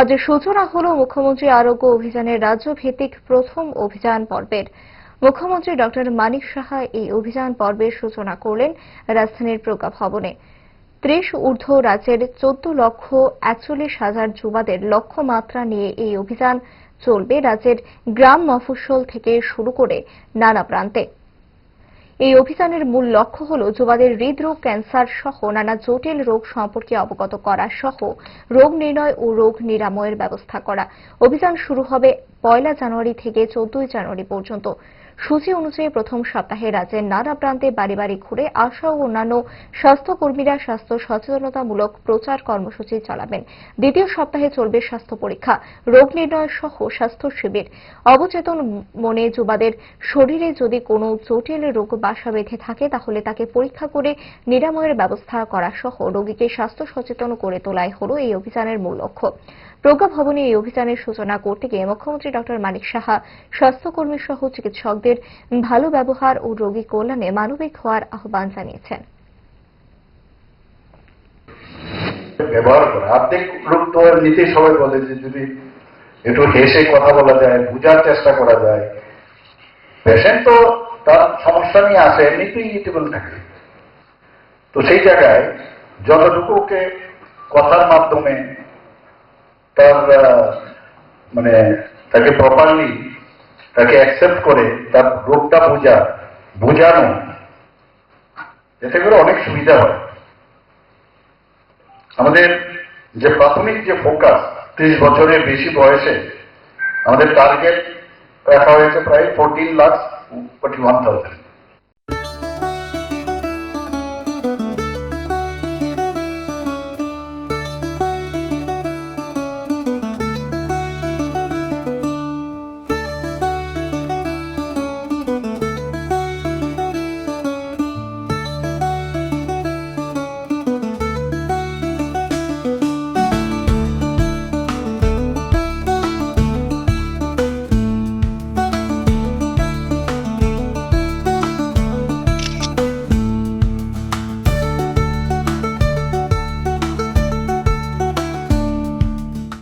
আজ সূচনা হল মুখ্যমন্ত্রী আরোগ্য অভিযানের রাজ্যভিত্তিক প্রথম অভিযান পর্বের। মুখ্যমন্ত্রী ডক্টর মানিক সাহা এই অভিযান পর্বের সূচনা করলেন রাজধানীর প্রজ্ঞা ভবনে। ত্রিশ ঊর্ধ্ব রাজ্যের চোদ্দ লক্ষ একচল্লিশ হাজার যুবাদের লক্ষ্যমাত্রা নিয়ে এই অভিযান চলবে রাজ্যের গ্রাম মফস্বল থেকে শুরু করে নানা প্রান্তে। এই অভিযানের মূল লক্ষ্য হল যুবাদের হৃদরোগ, ক্যান্সার সহ নানা জটিল রোগ সম্পর্কে অবগত করা সহ রোগ নির্ণয় ও রোগ নিরাময়ের ব্যবস্থা করা। অভিযান শুরু হবে পয়লা জানুয়ারি থেকে চোদ্দই জানুয়ারি পর্যন্ত। সূচি অনুযায়ী প্রথম সপ্তাহে রাজ্যের নানা প্রান্তে বাড়ি বাড়ি ঘুরে আশা ও অন্যান্য স্বাস্থ্যকর্মীরা স্বাস্থ্য সচেতনতামূলক প্রচার কর্মসূচি চালাবেন। দ্বিতীয় সপ্তাহে চলবে স্বাস্থ্য পরীক্ষা, রোগ নির্ণয় সহ স্বাস্থ্য শিবির। অবচেতন মনে যুবাদের শরীরে যদি কোনো জটিল রোগ বাসা বেঁধে থাকে, তাহলে তাকে পরীক্ষা করে নিরাময়ের ব্যবস্থা করা সহ রোগীকে স্বাস্থ্য সচেতন করে তোলাই হল এই অভিযানের মূল লক্ষ্য। প্রজ্ঞা ভবনে এই অভিযানের সূচনা করতে গিয়ে মুখ্যমন্ত্রী ডক্টর মানিক সাহা, স্বাস্থ্যকর্মী সহ চিকিৎসকদের ভালো ব্যবহার ও রোগী কল্যাণে মানবিক হওয়ার আহ্বান জানিয়েছেন। ব্যবহার করা। আর্ধেক রূপ তো নিতেই সবাই বলে যে যদি একটু হেসে কথা বলা যায়, বোঝার চেষ্টা করা যায়। পেশেন্ট তো তার সমস্যা নিয়ে আসে, এমনিতেই ইরিটেবল থাকে। তো সেই জায়গায় যতটুকু ওকে কথার মাধ্যমে তার মানে তাকে প্রপারলি তাকে অ্যাকসেপ্ট করে তার রোগটা বোঝা, বোঝানো, এতে করে অনেক সুবিধা হয়। আমাদের যে প্রাথমিক যে ফোকাস ত্রিশ বছরের বেশি বয়সে, আমাদের টার্গেট রাখা হয়েছে প্রায় fourteen lakh forty one thousand